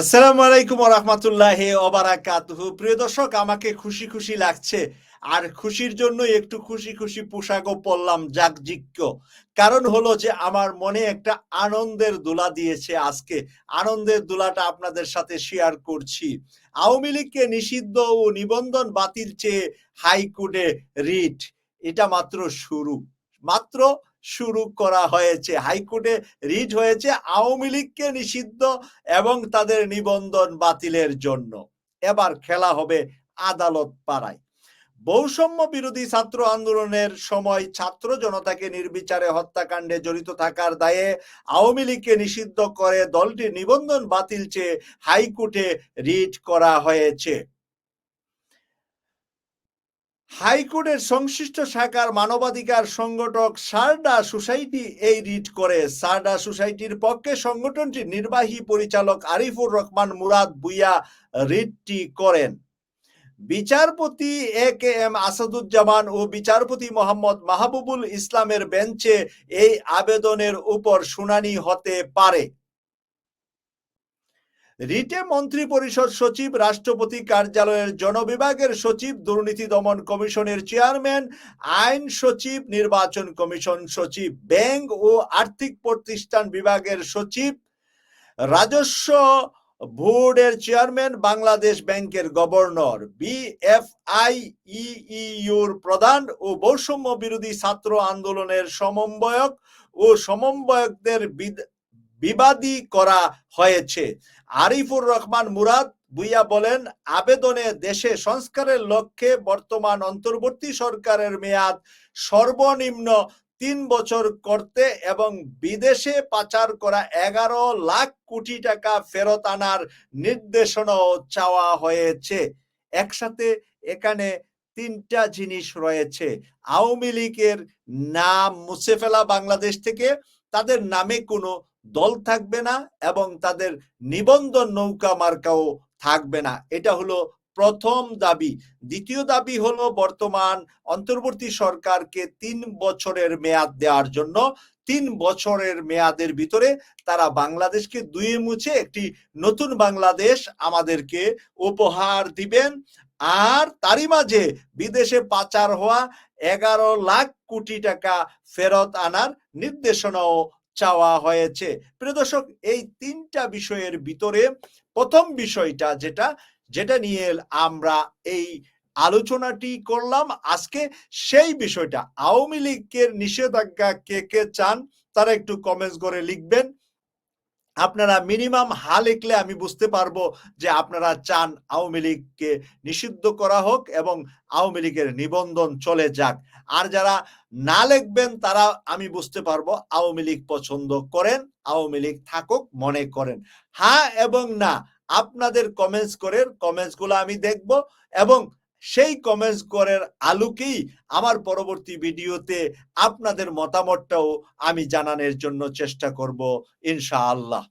আসসালামু আলাইকুম রহমতুল্লাহ ওবারাকাতুহু প্রিয় দর্শক, আমাকে খুশি খুশি লাগছে। আর খুশির জন্য একটু খুশি খুশি পোশাকও পরলাম জাকজিক্য কারণ হলো যে, আমার মনে একটা আনন্দের দোলা দিয়েছে আজকে। আনন্দের দোলাটা আপনাদের সাথে শেয়ার করছি। আওয়ামী লীগকে নিষিদ্ধ ও নিবন্ধন বাতিল চেয়ে হাইকোর্টে রিট। এটা মাত্র শুরু। মাত্র শুরু করা হয়েছে। হাইকোর্টে রিট হয়েছে আওয়ামী লীগকে নিষিদ্ধ এবং তাদের নিবন্ধন বাতিলের জন্য। এবার খেলা হবে আদালত পাড়ায়। বৈষম্য বিরোধী ছাত্র আন্দোলনের সময় ছাত্র জনতাকে নির্বিচারে হত্যাকাণ্ডে জড়িত থাকার দায়ে আওয়ামী লীগকে নিষিদ্ধ করে দলটির নিবন্ধন বাতিল চেয়ে হাইকোর্টে রিট করা হয়েছে। হাইকোর্টের সংশ্লিষ্ট শাখার মানবাধিকার সংগঠক সারডা সোসাইটি এই রিট করে। সারডা সোসাইটির পক্ষে সংগঠনটির নির্বাহী পরিচালক আরিফুর রহমান মুরাদ বুইয়া রিটটি করেন। বিচারপতি এ কে এম আসাদুজ্জামান ও বিচারপতি মোহাম্মদ মাহবুবুল ইসলামের বেঞ্চে এই আবেদনের উপর শুনানি হতে পারে। রিটে মন্ত্রী পরিষদ সচিব, রাষ্ট্রপতি কার্যালয়ের জনবিভাগের সচিব, দুর্নীতি দমন কমিশনের চেয়ারম্যান, আইন সচিব, নির্বাচন কমিশন সচিব, ব্যাংক ও আর্থিক প্রতিষ্ঠান বিভাগের সচিব, রাজস্ব বোর্ডের চেয়ারম্যান, বাংলাদেশ ব্যাংকের গভর্নর বিএফআই ইইউর প্রধান ও বৈষম্য বিরোধী ছাত্র আন্দোলনের সমন্বয়ক ও সমন্বয়কদের বিবাদী করা হয়েছে। আরিফুর রহমান মুরাদ বুইয়া বলেন, আবেদনে দেশে সংস্কারের লক্ষ্যে বর্তমান অন্তর্বর্তী সরকারের মেয়াদ সর্বনিম্ন তিন বছর করতে এবং বিদেশে পাচার করা এগারো লাখ কোটি টাকা ফেরত আনার নির্দেশনাও চাওয়া হয়েছে। একসাথে এখানে তিনটা জিনিস রয়েছে। আওয়ামী লীগের নাম মুছে ফেলা বাংলাদেশ থেকে, তাদের নামে কোনো দল থাকবে না এবং তাদের নিবন্ধন নৌকা মার্কাও থাকবে না। এটা হলো প্রথম দাবি। দ্বিতীয় দাবি হলো বর্তমান অন্তর্বর্তী সরকারকে তিন বছরের মেয়াদ দেওয়ার জন্য। তিন বছরের মেয়াদের ভিতরে তারা বাংলাদেশকে দুয়ে মুছে একটি নতুন বাংলাদেশ আমাদেরকে উপহার দিবেন। আর তারই মাঝে বিদেশে পাচার হওয়া এগারো লাখ কোটি টাকা ফেরত আনার নির্দেশনাও চাওয়া হয়েছে। প্রিয় দর্শক, এই তিনটা বিষয়ের ভিতরে প্রথম বিষয়টা যেটা যেটা নিয়ে আমরা এই আলোচনাটি করলাম আজকে, সেই বিষয়টা। আওয়ামী লীগের নিষেধাজ্ঞা কে কে চান, তারা একটু কমেন্টস করে লিখবেন। আপনারা মিনিমাম হা লিখলে আমি বুঝতে পারব যে আপনারা চান আওয়ামী লীগকে নিষিদ্ধ করা হোক এবং আওয়ামী লীগের নিবন্ধন চলে যাক। আর যারা না লিখবেন, তারা আমি বুঝতে পারব আওয়ামী লীগ পছন্দ করেন, আওয়ামী লীগ থাকুক, মনে করেন। হ্যাঁ এবং না। আপনাদের কমেন্টস করে কমেন্টসগুলো আমি দেখব এবং সেই কমেন্টস করার আলোকেই আমার পরবর্তী ভিডিওতে আপনাদের মতামতটাও আমি জানানোর জন্য চেষ্টা করব, ইনশাআল্লাহ।